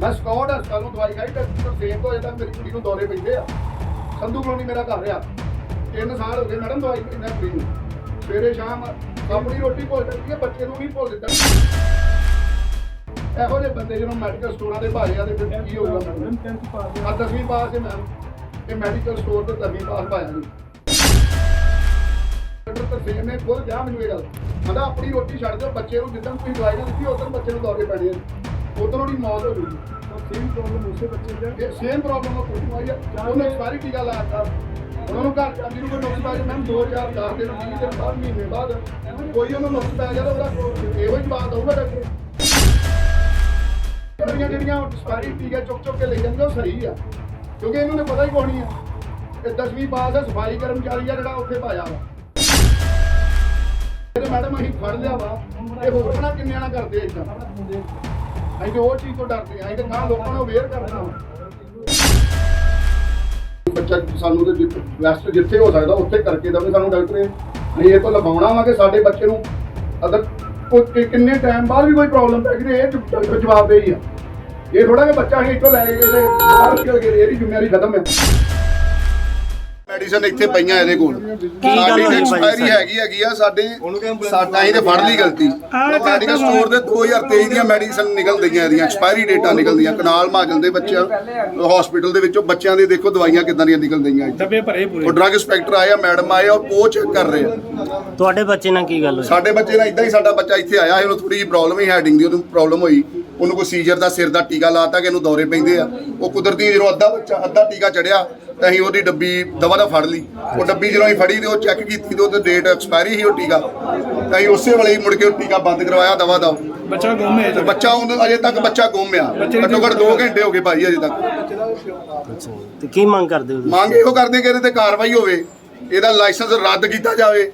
ਮੈਂ ਸਕਾਟ ਹਸਪਤਾਲ ਨੂੰ ਦਵਾਈ ਖਾਈ ਤੇ ਸੇਮ ਤੋਂ ਜਦੋਂ ਮੇਰੀ ਕੁੜੀ ਨੂੰ ਦੌਰੇ ਪੈਂਦੇ ਆ। ਸੰਧੂ ਕਲੋਨੀ ਮੇਰਾ ਘਰ ਆ। ਤਿੰਨ ਸਾਲ ਹੋ ਗਏ ਮੈਡਮ ਦਵਾਈ ਮੈਂ ਕੁੜੀ ਨੂੰ। ਸਵੇਰੇ ਸ਼ਾਮ ਆਪਣੀ ਰੋਟੀ ਭੁੱਲ ਜਾਂਦੀ ਹੈ ਬੱਚੇ ਨੂੰ ਵੀ ਭੁੱਲ ਦਿੱਤਾ ਇਹੋ ਜਿਹੇ ਬੰਦੇ ਜਦੋਂ ਮੈਡੀਕਲ ਸਟੋਰਾਂ ਦੇ ਭਾਰੇ ਆ ਤੇ ਫਿਰ ਕੀ ਹੋਊਗਾ ਮੈਡਮ? ਆ ਦਸਵੀਂ ਪਾਸ ਹੈ ਮੈਮ। ਇਹ ਮੈਡੀਕਲ ਸਟੋਰ ਤੇ ਦਸਵੀਂ ਪਾਸ ਪਾਇਆ ਨਹੀਂ ਡਾਕਟਰ ਤਰਸੇਮ ਨੇ ਖੁਦ ਕਿਹਾ ਮੈਨੂੰ ਇਹ ਗੱਲ। ਕਹਿੰਦਾ ਆਪਣੀ ਰੋਟੀ ਛੱਡ ਦਿਓ ਬੱਚੇ ਨੂੰ ਜਿੱਦਣ ਤੁਸੀਂ ਦਵਾਈ ਨਾ ਦਿੱਤੀ ਉਦੋਂ ਬੱਚੇ ਨੂੰ ਦੌਰੇ ਪੈਣੇ ਆ। ਉਦੋਂ ਉਹਦੀ ਮੌਤ ਹੋ ਗਈ। ਸੇਮ ਪ੍ਰੋਬਲਮ ਉਸੇ ਬੱਚੇ ਦਾ। ਸੇਮ ਪ੍ਰੋਬਲਮ ਉਹ ਕੋਈ ਆਈ ਆ। ਉਹਨੇ ਐਕਸਪਾਇਰੀ ਟੀਕਾ ਲਾਤਾ ਉਹਨਾਂ ਨੂੰ ਘਰ ਜਾਂਦੀ ਨੂੰ ਕੋਈ ਨੁਕਸ ਪੈ ਗਿਆ ਮੈਮ 2010 ਦੇ ਨੂੰ 20 ਦਿਨ ਬਾਅਦ ਮਹੀਨੇ ਬਾਅਦ। ਕੋਈ ਉਹਨੂੰ ਨੁਕਸ ਪੈ ਗਿਆ ਤਾਂ ਉਹਦਾ ਇਹੋ ਹੀ ਜਵਾਬ ਦਊਗਾ ਡਾਕਟਰ ਜਿਹੜੀਆਂ ਜਿਹੜੀਆਂ ਐਕਸਪਾਇਰੀ ਟੀਕੇ ਚੁੱਕ ਚੁੱਕ ਕੇ ਲੈ ਜਾਂਦੇ ਉਹ ਸਹੀ ਆ। ਕਿਉਂਕਿ ਇਹਨੂੰ ਤਾਂ ਪਤਾ ਹੀ ਨਹੀਂ ਆ। ਇਹ 10ਵੀਂ ਪਾਸ ਹੈ ਸਫ਼ਾਈ ਕਰਮਚਾਰੀ ਆ ਜਿਹੜਾ ਉੱਥੇ ਪਾਇਆ ਵਾ। ਮੈਡਮ ਅਸੀਂ ਫੜ ਲਿਆ ਵਾ। ਇਹ ਹੋਰ ਨਾ ਕਿੰਨਿਆਂ ਨਾਲ ਕਰਦੇ ਇਦਾਂ? ਅਸੀਂ ਤੇ ਉਹ ਚੀਜ਼ ਤੋਂ ਡਰਦੇ ਹਾਂ, ਅਸੀਂ ਤੇ ਨਾ ਲੋਕਾਂ ਨੂੰ ਅਵੇਅਰ ਕਰਨਾ ਵਾ ਬੱਚਾ ਸਾਨੂੰ ਤੇ ਜਿੱਥੇ ਵੈਸਟ ਜਿੱਥੇ ਹੋ ਸਕਦਾ, ਉੱਥੇ ਕਰਕੇ ਦਵੇ ਸਾਨੂੰ ਡਾਕਟਰ ਨੇ। ਅਸੀਂ ਇਹ ਤੋਂ ਲਵਾਉਣਾ ਵਾ ਕਿ ਸਾਡੇ ਬੱਚੇ ਨੂੰ ਅਦਰ ਕੋਈ ਕਿੰਨੇ ਟਾਈਮ ਬਾਅਦ ਵੀ ਕੋਈ ਪ੍ਰੋਬਲਮ ਪੈ ਗਈ, ਇਹ ਜਵਾਬ ਦੇ ਹੀ ਆ। ਇਹ ਥੋੜਾ ਜਿਹਾ ਬੱਚਾ ਅਸੀਂ ਇੱਥੋਂ ਲੈ ਕੇ ਗਏ ਤੇ ਬਾਹਰ ਨਿਕਲ ਗਏ, ਇਹਦੀ ਜ਼ਿੰਮੇਵਾਰੀ ਖਤਮ ਹੈ। ਮੈਡੀਸਨ ਇੱਥੇ ਪਈਆਂ ਇਹਦੇ ਕੋਲ। ਗੱਲ ਸਾਡੀ ਐਕਸਪਾਇਰੀ ਹੈਗੀ ਹੈਗੀ ਆ ਸਾਡੇ ਸਾਡਾ ਹੀ ਤੇ ਫੜ ਲਈ ਗਲਤੀ। ਮੈਡੀਕਲ ਸਟੋਰ ਦੇ 2023 ਦੀਆਂ ਮੈਡੀਸਨ ਨਿਕਲ ਗਈਆਂ ਇਹਦੀਆਂ ਐਕਸਪਾਇਰੀ ਡੇਟਾਂ ਨਿਕਲਦੀਆਂ ਕਨਾਲ ਮਾਜਲ ਦੇ ਬੱਚਿਆਂ ਹਸਪੀਟਲ ਦੇ ਵਿੱਚੋਂ ਬੱਚਿਆਂ ਦੇ ਦੇਖੋ ਦਵਾਈਆਂ ਕਿਦਾਂ ਦੀਆਂ ਨਿਕਲ ਗਈਆਂ ਇੱਥੇ। ਡੱਬੇ ਭਰੇ ਪੂਰੇ। ਉਹ ਡਰੱਗ ਇੰਸਪੈਕਟਰ ਆਏ ਆ ਮੈਡਮ ਆਏ ਉਹ ਚੈੱਕ ਕਰ ਰਹੇ ਆ। ਤੁਹਾਡੇ ਬੱਚੇ ਨਾਲ ਕੀ ਗੱਲ ਹੋਈ? ਸਾਡੇ ਬੱਚੇ ਨਾਲ ਇਦਾਂ ਹੀ ਸਾਡਾ ਬੱਚਾ ਇੱਥੇ ਆਇਆ ਸੀ ਉਹਨੂੰ ਥੋੜੀ ਜਿਹੀ ਪ੍ਰੋਬਲਮ ਹੀ ਹੈਡਿੰਗ ਦੀ ਉਹਨੂੰ ਪ੍ਰੋਬਲਮ ਹੋਈ। ਉਹਨੂੰ ਕੋਈ ਸੀਜ਼ਰ ਦਾ ਸਿਰ ਦਾ ਟੀਕਾ ਲਾਤਾ ਕਿ ਇਹਨੂੰ ਦੌਰੇ ਪੈਂਦੇ ਆ। ਉਹ ਕੁਦਰਤੀ ਜਦੋਂ ਅੱਧਾ ਬੱਚਾ ਅੱਧਾ ਟੀਕਾ ਚੜਿਆ ਤਾਂ ਅਸੀਂ ਉਹਦੀ ਡੱਬੀ ਦਵਾ ਦਾ ਫੜ ਲਈ। ਉਹ ਡੱਬੀ ਜਦੋਂ ਅਸੀਂ ਫੜੀ ਤੇ ਉਹ ਚੈੱਕ ਕੀਤੀ ਤੇ ਉਹਦੇ ਡੇਟ ਐਕਸਪਾਇਰੀ ਸੀ ਉਹ ਟੀਕਾ। ਤਾਂ ਅਸੀਂ ਉਸੇ ਵੇਲੇ ਹੀ ਮੁੜ ਕੇ ਉਹ ਟੀਕਾ ਬੰਦ ਕਰਵਾਇਆ ਦਵਾ ਦਾ। ਬੱਚਾ ਗੁੰਮ ਹੈ ਤੇ ਬੱਚਾ ਉਹਨੂੰ ਅਜੇ ਤੱਕ ਬੱਚਾ ਗੁੰਮ ਆ। ਘੱਟੋ ਘੱਟ 2 ਘੰਟੇ ਹੋ ਗਏ ਭਾਈ ਅਜੇ ਤੱਕ। ਅੱਛਾ ਤੇ ਕੀ ਮੰਗ ਕਰਦੇ ਹੋ? ਮੰਗ ਇਹੋ ਕਰਦੇ ਕਿ ਇਹਦੇ ਤੇ ਕਾਰਵਾਈ ਹੋਵੇ। ਇਹਦਾ ਲਾਇਸੈਂਸ ਰੱਦ ਕੀਤਾ ਜਾਵੇ।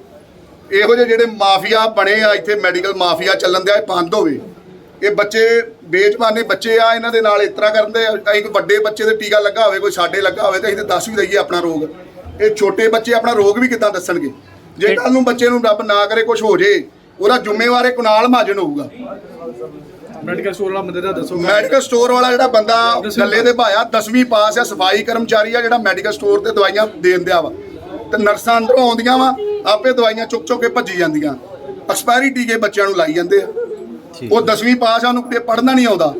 ਇਹੋ ਜਿਹੇ ਜਿਹੜੇ ਮਾਫੀਆ ਬਣੇ ਆ ਇੱਥੇ ਮੈਡੀਕਲ ਮਾਫੀਆ ਚੱਲਣ ਦਿਆ ਇਹ ਬੰਦ ਹੋਵੇ। ਇਹ ਬੱਚੇ ਬੇਜਮਾਨੇ ਬੱਚੇ ਆ ਇਹਨਾਂ ਦੇ ਨਾਲ ਇਸ ਤਰ੍ਹਾਂ ਕਰਦੇ ਆ ਅਸੀਂ ਕੋਈ ਵੱਡੇ ਬੱਚੇ ਦੇ ਟੀਕਾ ਲੱਗਾ ਹੋਵੇ ਕੋਈ ਸਾਡੇ ਲੱਗਾ ਹੋਵੇ ਤੇ ਅਸੀਂ ਤੇ ਦੱਸ ਵੀ ਦਈਏ ਆਪਣਾ ਰੋਗ। ਇਹ ਛੋਟੇ ਬੱਚੇ ਆਪਣਾ ਰੋਗ ਵੀ ਕਿੱਦਾਂ ਦੱਸਣਗੇ? ਜੇ ਕੱਲ ਨੂੰ ਬੱਚੇ ਨੂੰ ਰੱਬ ਨਾ ਕਰੇ ਕੁਝ ਹੋ ਜੇ ਉਹਦਾ ਜ਼ਿੰਮੇਵਾਰ ਇਹ ਕੁਨਾਲ ਮਹਾਜਨ ਹੋਊਗਾ। ਮੈਡੀਕਲ ਸਟੋਰ ਵਾਲਾ ਬੰਦੇ ਦਾ ਦੱਸੋ। ਮੈਡੀਕਲ ਸਟੋਰ ਵਾਲਾ ਜਿਹੜਾ ਬੰਦਾ ਗੱਲੇ ਦੇ ਭਾਇਆ 10ਵੀਂ ਪਾਸ ਆ ਸਫ਼ਾਈ ਕਰਮਚਾਰੀ ਆ ਜਿਹੜਾ ਮੈਡੀਕਲ ਸਟੋਰ ਤੇ ਦਵਾਈਆਂ ਦੇਣ ਦਿਆ ਵਾ। ਤੇ ਨਰਸਾਂ ਅੰਦਰੋਂ ਆਉਂਦੀਆਂ ਵਾ ਆਪੇ ਦਵਾਈਆਂ ਚੁੱਕ ਚੁੱਕ ਕੇ ਭੱਜੀ ਜਾਂਦੀਆਂ। ਐਕਸਪਾਇਰੀ ਟੀਕੇ ਬੱਚਿਆਂ ਨੂੰ ਲਾਈ ਜਾਂਦੇ ਆ। ਉਹ 10ਵੀਂ ਪਾਸ ਆ ਉਹਨੂੰ ਪੜ੍ਹਨਾ ਨਹੀਂ ਆਉਂਦਾ।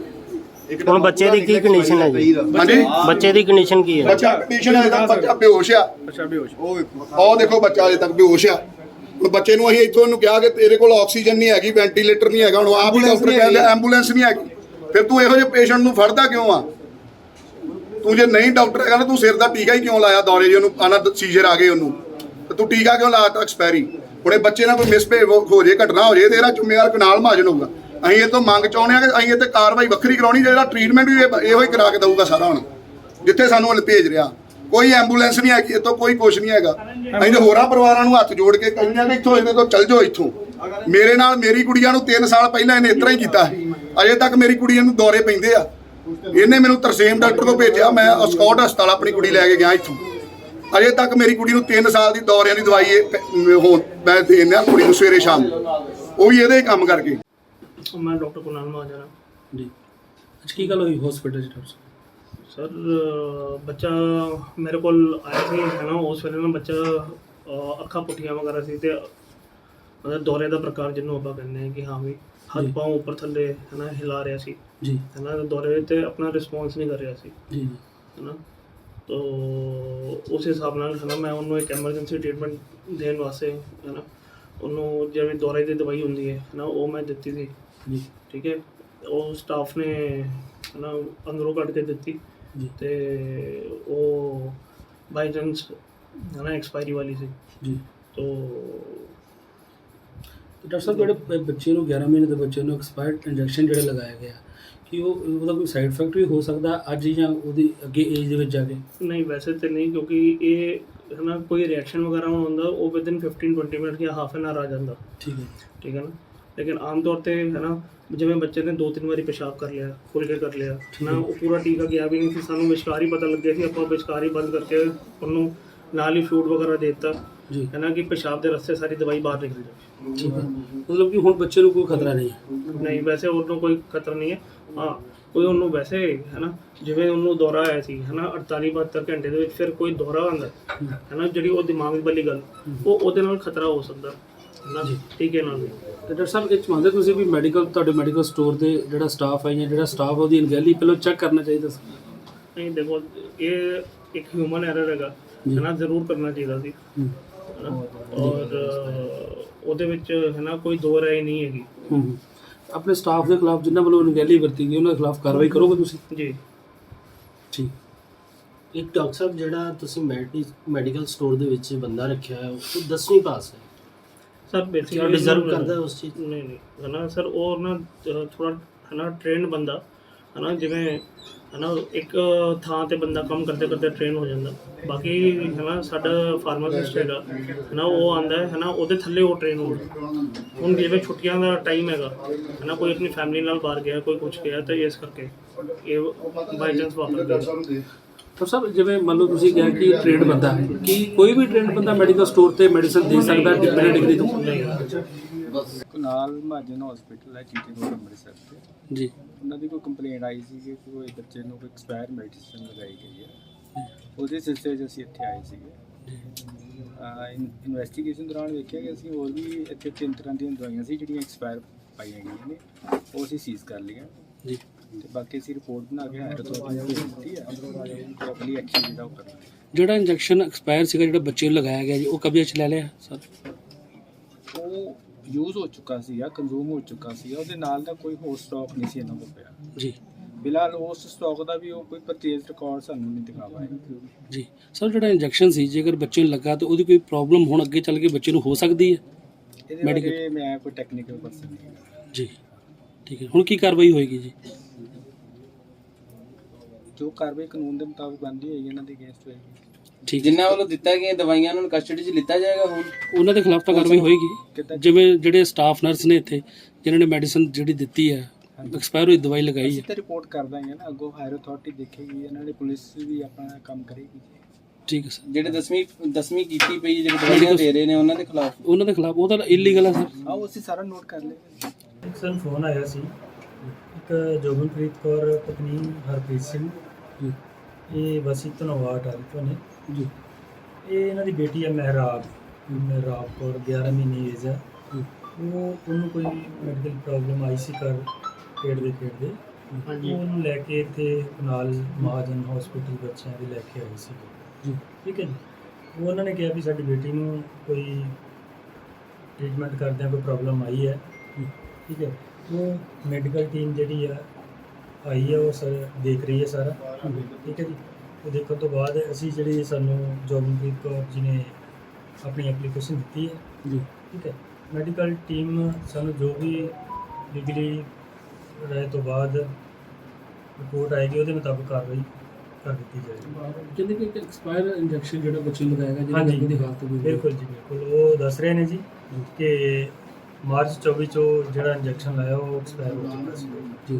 ਹੁਣ ਬੱਚੇ ਦੀ ਕੀ ਕੰਡੀਸ਼ਨ ਹੈ ਜੀ? ਹਾਂਜੀ? ਬੱਚੇ ਦੀ ਕੰਡੀਸ਼ਨ ਕੀ ਹੈ? ਬੱਚਾ ਕੰਡੀਸ਼ਨ ਹੈ ਤਾਂ ਬੱਚਾ ਬੇਹੋਸ਼ ਆ। ਅੱਛਾ ਬੇਹੋਸ਼ ਉਹ ਦੇਖੋ ਬੱਚਾ ਅਜੇ ਤੱਕ ਬੇਹੋਸ਼ ਆ। ਹੁਣ ਬੱਚੇ ਨੂੰ ਅਸੀਂ ਇੱਥੋਂ ਇਹਨੂੰ ਕਿਹਾ ਕਿ ਤੇਰੇ ਕੋਲ ਆਕਸੀਜਨ ਨਹੀਂ ਹੈਗੀ ਵੈਂਟੀਲੇਟਰ ਨਹੀਂ ਹੈਗਾ ਹੁਣ ਆਪ ਹੀ ਡਾਕਟਰ ਕਹਿੰਦੇ ਐਂਬੂਲੈਂਸ ਨਹੀਂ ਹੈਗੀ। ਫਿਰ ਤੂੰ ਇਹੋ ਜਿਹੇ ਪੇਸ਼ੈਂਟ ਨੂੰ ਫੜਦਾ ਕਿਉਂ ਆ? ਤੂੰ ਜੇ ਨਹੀਂ ਡਾਕਟਰ ਹੈਗਾ ਨਾ ਤੂੰ ਸਿਰ ਦਾ ਟੀਕਾ ਹੀ ਕਿਉਂ ਲਾਇਆ ਦੌਰੇ ਜੇ ਉਹਨੂੰ ਆਣਾ ਸੀਜ਼ਰ ਆ ਗਏ ਉਹਨੂੰ। ਤੇ ਤੂੰ ਟੀਕਾ ਕਿਉਂ ਲਾਤਾ ਐਕਸਪਾਇਰੀ ਹੁਣ ਇਹ ਬੱਚੇ ਨਾਲ ਕੋਈ ਮਿਸਪੇ ਹੋ ਜੇ ਘਟਨਾ ਹੋ ਜੇ ਤੇ ਇਹਦਾ ਜ਼ਿੰਮੇਵਾਰ ਕਨਾਲ ਮਹਾਜਨ ਹੋਊਗਾ। ਅਸੀਂ ਇਹ ਤੋਂ ਮੰਗ ਚਾਹੁੰਦੇ ਆ ਕਿ ਅਸੀਂ ਇਹ ਤੇ ਕਾਰਵਾਈ ਵੱਖਰੀ ਕਰਾਉਣੀ, ਜਿਹੜਾ ਟ੍ਰੀਟਮੈਂਟ ਵੀ ਇਹ- ਇਹੋ ਹੀ ਕਰਾ ਕੇ ਦਊਗਾ ਸਾਰਾ ਹੁਣ, ਜਿੱਥੇ ਸਾਨੂੰ ਹਲ ਭੇਜ ਰਿਹਾ। ਕੋਈ ਐਂਬੂਲੈਂਸ ਨਹੀਂ ਹੈਗੀ ਇਹ ਤੋਂ ਕੋਈ ਕੁਛ ਨਹੀਂ ਹੈਗਾ। ਅਸੀਂ ਤੇ ਹੋਰਾਂ ਪਰਿਵਾਰਾਂ ਨੂੰ ਹੱਥ ਜੋੜ ਕੇ ਕਹਿੰਦੇ ਆ ਕਿ ਇੱਥੋਂ ਇਹਦੇ ਤੋਂ ਚੱਲ ਜਾਓ ਇੱਥੋਂ। ਮੇਰੇ ਨਾਲ ਮੇਰੀ ਕੁੜੀਆਂ ਨੂੰ 3 ਸਾਲ ਪਹਿਲਾਂ ਇਹਨੇ ਇਸ ਤਰ੍ਹਾਂ ਹੀ ਕੀਤਾ ਸੀ। ਅਜੇ ਤੱਕ ਮੇਰੀ ਕੁੜੀਆਂ ਨੂੰ ਦੌਰੇ ਪੈਂਦੇ ਆ। ਇਹਨੇ ਮੈਨੂੰ ਤਰਸੇਮ ਡਾਕਟਰ ਤੋਂ ਭੇਜਿਆ, ਮੈਂ ਸਕਾਟ ਹਸਪਤਾਲ ਆਪਣੀ ਕੁੜੀ ਲੈ ਕੇ ਗਿਆ ਇੱਥੋਂ। ਅਜੇ ਤੱਕ ਮੇਰੀ ਕੁੜੀ ਨੂੰ 3 ਸਾਲ ਦੀ ਦੌਰਿਆਂ ਦੀ ਦਵਾਈ ਇਹ ਪ- ਹੁਣ ਮੈਂ ਦੇਣਿਆ ਕੁੜੀ ਨੂੰ ਸਵੇਰੇ ਸ਼ਾਮ ਉਹ ਵੀ ਇਹਦੇ ਹੀ ਕੰਮ ਕਰਕੇ। ਮੈਂ ਡਾਕਟਰ ਕੁਨਾਲ ਮਹਾਜਨ ਜੀ। ਅੱਜ ਕੀ ਗੱਲ ਹੋਈ ਹਸਪੀਟਲ ਚ ਡਾਕਟਰ ਸਾਹਿਬ? ਸਰ ਬੱਚਾ ਮੇਰੇ ਕੋਲ ਆਇਆ ਸੀ ਹੈ ਨਾ ਉਸ ਵੇਲੇ ਨਾ ਬੱਚਾ ਅਹ ਅੱਖਾਂ ਪੁੱਠੀਆਂ ਵਗੈਰਾ ਸੀ ਤੇ ਮਤਲਬ ਦੌਰੇ ਦਾ ਪ੍ਰਕਾਰ ਜਿਹਨੂੰ ਆਪਾਂ ਕਹਿੰਦੇ ਹਾਂ ਕਿ ਹਾਂ ਵੀ ਹੱਥ ਜੀ। ਪਾਉ ਉੱਪਰ ਥੱਲੇ ਹੈ ਨਾ ਹਿਲਾ ਰਿਹਾ ਸੀ। ਜੀ। ਹੈ ਨਾ ਦੌਰੇ ਤੇ ਆਪਣਾ ਰਿਸਪੌਂਸ ਨਹੀਂ ਕਰ ਰਿਹਾ ਸੀ। ਜੀ ਜੀ। ਹੈ ਨਾ ਤੋ ਉਸ ਹਿਸਾਬ ਨਾਲ ਹੈ ਨਾ ਮੈਂ ਉਹਨੂੰ ਇੱਕ ਐਮਰਜੈਂਸੀ ਟ੍ਰੀਟਮੈਂਟ ਦੇਣ ਵਾਸਤੇ ਹੈ ਨਾ ਉਹਨੂੰ ਜਿਵੇਂ ਦੌਰੇ ਦੀ ਦਵਾਈ ਹੁੰਦੀ ਹੈ ਹੈ ਨਾ ਉਹ ਮੈਂ ਦਿੱਤੀ ਸੀ। ਜੀ। ਠੀਕ ਹੈ? ਉਹ ਸਟਾਫ ਨੇ ਨਾ ਅੰਦਰੋਂ ਕੱਢ ਕੇ ਦਿੱਤੀ। ਜੀ। ਤੇ ਉਹ ਬਾਈ ਚਾਂਸ ਨਾ ਐਕਸਪਾਇਰੀ ਵਾਲੀ ਸੀ। ਜੀ। ਤੋ ਡਾਕਟਰ ਸਾਹਿਬ ਜਿਹੜੇ ਬੱਚੇ ਨੂੰ 11 ਮਹੀਨੇ ਦੇ ਬੱਚੇ ਨੂੰ ਐਕਸਪਾਇਰਡ ਇੰਜੈਕਸ਼ਨ ਜਿਹੜਾ ਲਗਾਇਆ ਗਿਆ ਕਿ ਉਹ ਉਹਦਾ ਕੋਈ ਸਾਈਡ ਇਫੈਕਟ ਵੀ ਹੋ ਸਕਦਾ ਅੱਜ ਜਾਂ ਉਹਦੀ ਅੱਗੇ ਏਜ ਦੇ ਵਿੱਚ ਜਾ ਕੇ? ਨਹੀਂ ਵੈਸੇ ਤੇ ਨਹੀਂ ਕਿਉਂਕਿ ਇਹ ਹੈ ਨਾ ਕੋਈ ਰਿਐਕਸ਼ਨ ਵਗੈਰਾ ਹੁੰਦਾ ਉਹ ਵਿਦਿਨ 15 20 ਮਿੰਟ ਜਾਂ ਹਾਫ ਐਨ ਆਰ ਆ ਜਾਂਦਾ। ਠੀਕ ਹੈ ਠੀਕ ਹੈ ਨਾ? ਲੇਕਿਨ ਆਮ ਤੌਰ ਤੇ ਹੈ ਨਾ ਜਿਵੇਂ ਬੱਚੇ ਨੇ ਦੋ ਤਿੰਨ ਵਾਰੀ ਪਿਸ਼ਾਬ ਕਰ ਲਿਆ ਖੁੱਲ ਕੇ ਕਰ ਲਿਆ ਹੈ ਨਾ ਉਹ ਪੂਰਾ ਟੀਕਾ ਗਿਆ ਵੀ ਨਹੀਂ ਸੀ ਸਾਨੂੰ ਵਿਸ਼ਕਾਰੀ ਪਤਾ ਲੱਗਿਆ ਸੀ ਆਪਾਂ ਵਿਸ਼ਕਾਰੀ ਬੰਦ ਕਰਕੇ ਉਹਨੂੰ ਨਾਲ ਹੀ ਫੂਡ ਵਗੈਰਾ ਦੇ ਦਿੱਤਾ ਜੀ। ਹੈ ਨਾ ਕਿ ਪਿਸ਼ਾਬ ਦੇ ਰਸਤੇ ਸਾਰੀ ਦਵਾਈ ਬਾਹਰ ਨਿਕਲ ਜਾਵੇ। ਠੀਕ ਹੈ ਮਤਲਬ ਕਿ ਹੁਣ ਬੱਚੇ ਨੂੰ ਕੋਈ ਖਤਰਾ ਨਹੀਂ ਹੈ। ਨਹੀਂ ਵੈਸੇ ਉਹਨੂੰ ਕੋਈ ਖਤਰਾ ਨਹੀਂ ਹੈ। ਹਾਂ ਕੋਈ ਉਹਨੂੰ ਵੈਸੇ ਹੈ ਨਾ ਜਿਵੇਂ ਉਹਨੂੰ ਦੌਰਾ ਆਇਆ ਸੀ ਹੈ ਨਾ 48 72 ਘੰਟੇ ਦੇ ਵਿੱਚ ਫਿਰ ਕੋਈ ਦੌਰਾ ਆਉਂਦਾ ਹੈ ਨਾ ਜਿਹੜੀ ਉਹ ਦਿਮਾਗ ਵਾਲੀ ਗੱਲ ਉਹ ਉਹਦੇ ਨਾਲ ਖਤਰਾ ਹੋ ਸਕਦਾ। ਹੈ ਨਾ ਟੀਕੇ ਨਾਲ ਵੀ। ਤੇ ਡਾਕਟਰ ਸਾਹਿਬ ਇਹ ਚ ਮੰਨਦੇ ਤੁਸੀਂ ਵੀ ਮੈਡੀਕਲ ਤੁਹਾਡੇ ਮੈਡੀਕਲ ਸਟੋਰ ਦੇ ਜਿਹੜਾ ਸਟਾਫ ਹੈ ਜਾਂ ਜਿਹੜਾ ਸਟਾਫ ਉਹਦੀ ਅਣਗਹਿਲੀ ਪਹਿਲਾਂ ਚੈੱਕ ਕਰਨਾ ਚਾਹੀਦਾ ਸੀ। ਨਹੀਂ ਦੇਖੋ ਇਹ ਇੱਕ ਹਿਊਮਨ ਐਰਰ ਹੈਗਾ। ਹੈ ਨਾ ਜ਼ਰੂਰ ਕਰਨਾ ਚਾਹੀਦਾ ਸੀ। ਹੂੰ। ਹੈ ਨਾ ਔਰ ਉਹਦੇ ਵਿੱਚ ਹੈ ਨਾ ਕੋਈ ਦੋ ਰਾਏ ਨਹੀਂ ਹੈਗੀ। ਹੂੰ ਹੂੰ। ਆਪਣੇ ਸਟਾਫ ਦੇ ਖਿਲਾਫ ਜਿਨ੍ਹਾਂ ਵੱਲੋਂ ਅਣਗਹਿਲੀ ਵਰਤੀ ਗਈ ਉਹਨਾਂ ਦੇ ਖਿਲਾਫ ਕਾਰਵਾਈ ਕਰੋਗੇ ਤੁਸੀਂ? ਜੀ। ਠੀਕ। ਇੱਕ ਡਾਕਟਰ ਸਾਹਿਬ ਜਿਹੜਾ ਤੁਸੀਂ ਮੈਡੀਕਲ ਸਟੋਰ ਦੇ ਵਿੱਚ ਬੰਦਾ ਰੱਖਿਆ ਹੈ ਉਹ 10ਵੀਂ ਪਾਸ ਹੈ। ਸਰ ਬੇਸਿਕਲੀ ਡਿਜ਼ਰਵ ਕਰਦਾ ਹੈ ਉਸ ਚੀਜ਼ ਨਹੀਂ ਨਹੀਂ ਹੈ ਨਾ ਸਰ ਉਹ ਨਾ ਥੋੜਾ ਹੈ ਨਾ ਟ੍ਰੇਨਡ ਬੰਦਾ ਹੈ ਨਾ ਜਿਵੇਂ ਹੈ ਨਾ ਇੱਕ ਥਾਂ ਤੇ ਬੰਦਾ ਕੰਮ ਕਰਦੇ ਕਰਦੇ ਟ੍ਰੇਨ ਹੋ ਜਾਂਦਾ। ਬਾਕੀ ਹੈ ਨਾ ਸਾਡਾ ਫਾਰਮਾਸਿਸਟ ਹੈਗਾ ਹੈ ਨਾ ਉਹ ਆਂਦਾ ਹੈ ਨਾ ਉਹਦੇ ਥੱਲੇ ਉਹ ਟ੍ਰੇਨ ਹੁੰਦਾ ਹੁਣ ਜਿਵੇਂ ਛੁੱਟੀਆਂ ਦਾ ਟਾਈਮ ਹੈਗਾ ਹੈ ਨਾ ਕੋਈ ਆਪਣੀ ਫੈਮਿਲੀ ਨਾਲ ਬਾਹਰ ਗਿਆ ਕੋਈ ਕੁਝ ਗਿਆ ਤਾਂ ਇਸ ਕਰਕੇ ਇਹ ਬਾਈ ਚਾਂਸ ਵਾਪਰ ਗਿਆ। ਡਾਕਟਰ ਸਾਹਿਬ ਜਿਵੇਂ ਮੰਨ ਲਓ ਤੁਸੀਂ ਕਿਹਾ ਕਿ ਟ੍ਰੇਨਡ ਬੰਦਾ ਹੈ ਕੀ ਕੋਈ ਵੀ ਟ੍ਰੇਨਡ ਬੰਦਾ ਮੈਡੀਕਲ ਸਟੋਰ ਤੇ ਮੈਡੀਸਨ ਦੇ ਸਕਦਾ ਬਿਨਾਂ ਡਿਗਰੀ ਤੋਂ? ਕੁਨਾਲ ਮਹਾਜਨ ਹਸਪੀਟਲ ਹੈ ਜੀਟੀ ਰੋਡ ਅੰਮ੍ਰਿਤਸਰ ਤੇ। ਜੀ। ਉਹਨਾਂ ਦੀ ਕੋਈ ਕੰਪਲੇਂਟ ਆਈ ਸੀ ਕਿ ਕੋਈ ਬੱਚੇ ਨੂੰ ਕੋਈ ਐਕਸਪਾਇਰ ਮੈਡੀਸਿਨ ਲਗਾਈ ਗਈ ਹੈ। ਉਹਦੇ ਸਿਲਸਿਲੇ 'ਚ ਅਸੀਂ ਇੱਥੇ ਆਏ ਸੀਗੇ। ਇਨਵੈਸਟੀਗੇਸ਼ਨ ਦੌਰਾਨ ਵੇਖਿਆ ਕਿ ਅਸੀਂ ਹੋਰ ਵੀ ਇੱਥੇ ਤਿੰਨ ਤਰ੍ਹਾਂ ਦੀਆਂ ਦਵਾਈਆਂ ਸੀ ਜਿਹੜੀਆਂ ਐਕਸਪਾਇਰ ਪਾਈਆਂ ਗਈਆਂ ਨੇ ਉਹ ਅਸੀਂ ਸੀਜ਼ ਕਰ ਲਈਆਂ। ਜੀ। ਤੇ ਬਾਕੀ ਅਸੀਂ ਰਿਪੋਰਟ ਬਣਾ ਕੇ ਹਾਇਰ ਅਥਾਰਟੀ ਨੂੰ ਦਿੱਤੀ ਹੈ ਤੇ ਅਗਲੀ ਐਕਸ਼ਨ ਜਿਹੜਾ ਉਹ ਕਰਨਾ। ਜਿਹੜਾ ਇੰਜੈਕਸ਼ਨ ਐਕਸਪਾਇਰ ਸੀਗਾ ਜਿਹੜਾ ਬੱਚੇ ਨੂੰ ਲਗਾਇਆ ਗਿਆ ਜੀ ਉਹ ਕਬਜ਼ੇ 'ਚ ਲੈ ਲਿਆ ਸਰ? ਉਹ ਯੂਜ਼ ਹੋ ਚੁੱਕਾ ਸੀ ਆ ਕੰਜ਼ੂਮ ਹੋ ਚੁੱਕਾ ਸੀ ਉਹਦੇ ਨਾਲ ਦਾ ਕੋਈ ਹੋਰ ਸਟਾਕ ਨਹੀਂ ਸੀ ਇਹਨਾਂ ਕੋਲ ਪਿਆ। ਜੀ। ਫਿਲਹਾਲ ਉਸ ਸਟਾਕ ਦਾ ਵੀ ਉਹ ਕੋਈ ਪਰਚੇਜ਼ ਰਿਕਾਰਡ ਸਾਨੂੰ ਨਹੀਂ ਦਿਖਾ ਪਾਇਆ ਜੀ। ਸਰ ਜਿਹੜਾ ਇੰਜੈਕਸ਼ਨ ਸੀ ਜੇਕਰ ਬੱਚੇ ਨੂੰ ਲੱਗਾ ਤਾਂ ਉਹਦੀ ਕੋਈ ਪ੍ਰੋਬਲਮ ਹੁਣ ਅੱਗੇ ਚੱਲ ਕੇ ਬੱਚੇ ਨੂੰ ਹੋ ਸਕਦੀ ਹੈ? ਇਹਦੇ ਬਾਰੇ ਮੈਂ ਕੋਈ ਟੈਕਨੀਕਲ ਪਰਸਨ ਨਹੀਂ। ਜੀ। ਠੀਕ ਹੈ। ਹੁਣ ਕੀ ਕਾਰਵਾਈ ਹੋਏਗੀ ਜੀ? ਜੋ ਕਾਰਵਾਈ ਕਾਨੂੰਨ ਦੇ ਮੁਤਾਬਕ ਬਣਦੀ ਹੋਏਗੀ ਇਹਨਾਂ ਦੇ ਅਗੇਂਸਟ ਹੋਏਗੀ। ਠੀਕ ਜਿਨ੍ਹਾਂ ਵੱਲੋਂ ਦਿੱਤਾ ਗਿਆ ਦਵਾਈਆਂ ਨੂੰ ਕਸਟਡੀ 'ਚ ਲਿੱਤਾ ਜਾਏਗਾ ਹੁਣ? ਉਹਨਾਂ ਦੇ ਖਿਲਾਫ ਤਾਂ ਕਾਰਵਾਈ ਹੋਏਗੀ। ਜਿਵੇਂ ਜਿਹੜੇ ਸਟਾਫ ਨਰਸ ਨੇ ਇੱਥੇ ਜਿਨ੍ਹਾਂ ਨੇ ਮੈਡੀਸਨ ਜਿਹੜੀ ਦਿੱਤੀ ਹੈ ਐਕਸਪਾਇਰ ਹੋਈ ਦਵਾਈ ਲਗਾਈ ਅਸੀਂ ਹੈ। ਤਾਂ ਰਿਪੋਰਟ ਕਰ ਦਾਂਗੇ ਨਾ ਅੱਗੋਂ ਹਾਇਰ ਅਥਾਰਟੀ ਦੇਖੇਗੀ ਇਹਨਾਂ ਦੀ ਪੁਲਿਸ ਵੀ ਆਪਣਾ ਕੰਮ ਕਰੇਗੀ। ਠੀਕ ਹੈ ਸਰ ਜਿਹੜੇ 10ਵੀਂ 10ਵੀਂ ਕੀਤੀ ਪਈ ਜਿਹੜੇ ਦਵਾਈਆਂ ਦੇ ਰਹੇ ਨੇ ਉਹਨਾਂ ਦੇ ਖਿਲਾਫ? ਉਹਨਾਂ ਦੇ ਖਿਲਾਫ ਉਹ ਤਾਂ ਇਲੀਗਲ ਹੈ ਸਰ ਆਓ ਅਸੀਂ ਸਾਰਾ ਨੋਟ ਕਰ ਇੱਕ ਸਾਨੂੰ ਫੋਨ ਆਇਆ ਸੀ। ਇੱਕ ਜੋਗਨਪ੍ਰੀਤ ਕੌਰ ਪਤਨੀ ਹਰਪ੍ਰੀਤ ਸਿੰਘ। ਜੀ। ਇਹ ਵਸੀ ਧਨਵਾਦ ਟਾਰੀਕੋ ਨੇ। ਜੀ। ਇਹ ਇਹਨਾਂ ਦੀ ਬੇਟੀ ਹੈ ਮਹਿਰਾਬ। ਮਹਿਰਾਬ ਕੌਰ 11 ਮਹੀਨੇ ਏਜ ਹੈ। ਉਹ ਉਹਨੂੰ ਕੋਈ ਮੈਡੀਕਲ ਪ੍ਰੋਬਲਮ ਆਈ ਸੀ ਕਰ ਪੇਟ ਦੇ ਪੇਟ ਦੇ। ਹਾਂਜੀ। ਉਹ ਉਹਨੂੰ ਲੈ ਕੇ ਇੱਥੇ ਨਾਲ ਮਹਾਜਨ ਹਸਪੀਟਲ ਬੱਚਿਆਂ ਦੇ ਲੈ ਕੇ ਆਏ ਸੀ। ਜੀ। ਠੀਕ ਹੈ ਜੀ। ਉਹ ਉਹਨਾਂ ਨੇ ਕਿਹਾ ਵੀ ਸਾਡੀ ਬੇਟੀ ਨੂੰ ਕੋਈ ਟ੍ਰੀਟਮੈਂਟ ਕਰਦਿਆਂ ਕੋਈ ਪ੍ਰੋਬਲਮ ਆਈ ਹੈ। ਠੀਕ ਹੈ। ਉਹ ਮੈਡੀਕਲ ਟੀਮ ਜਿਹੜੀ ਆ ਆਈ ਹੈ ਉਹ ਸਰ ਦੇਖ ਰਹੀ ਹੈ ਸਾਰਾ। ਠੀਕ ਹੈ ਜੀ? ਉਹ ਦੇਖਣ ਤੋਂ ਬਾਅਦ ਅਸੀਂ ਜਿਹੜੀ ਸਾਨੂੰ ਜੋਗਨਪ੍ਰੀਤ ਕੌਰ ਜੀ ਨੇ ਆਪਣੀ ਐਪਲੀਕੇਸ਼ਨ ਦਿੱਤੀ ਹੈ ਜੀ। ਠੀਕ ਹੈ? ਮੈਡੀਕਲ ਟੀਮ ਸਾਨੂੰ ਜੋ ਵੀ ਲੀਗਲੀ ਰਾਏ ਤੋਂ ਬਾਅਦ ਰਿਪੋਰਟ ਆਏਗੀ ਉਹਦੇ ਮੁਤਾਬਕ ਕਾਰਵਾਈ ਕਰ ਦਿੱਤੀ ਜਾਏਗੀ। ਕਹਿੰਦੇ ਕਿ ਐਕਸਪਾਇਰ ਇੰਜੈਕਸ਼ਨ ਜਿਹੜਾ ਬੱਚੇ ਨੂੰ ਲਗਾਇਆ ਗਿਆ ਜਿਹਦੇ ਦੀ ਹਾਲਤ ਬਿਲਕੁਲ ਜੀ ਬਿਲਕੁਲ। ਉਹ ਦੱਸ ਰਹੇ ਨੇ ਜੀ। ਕਿ ਮਾਰਚ 24 ਚੋਂ ਜਿਹੜਾ ਇੰਜੈਕਸ਼ਨ ਲਾਇਆ ਉਹ ਐਕਸਪਾਇਰ ਹੋ ਚੁੱਕਾ ਸੀ। ਜੀ।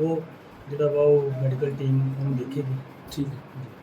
ਉਹ ਜਿਹੜਾ ਵਾ ਉਹ ਮੈਡੀਕਲ ਟੀਮ ਉਹਨੂੰ ਦੇਖੇਗੀ। ਠੀਕ ਹੈ।